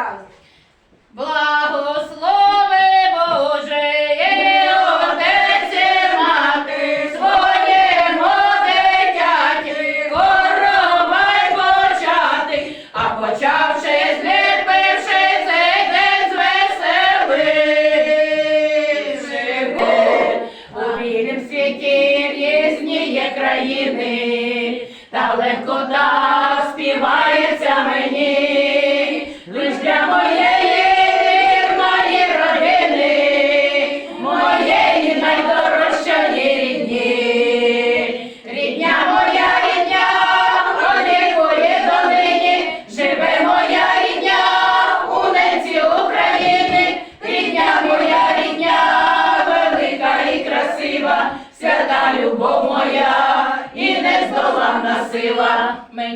раз. Благослови Боже, Отець мати, своєму дитяті, коровай почати, а почавши зліпивши цей день звеселивши. У вільнім світі різні є країни, та легкота. сила. Мені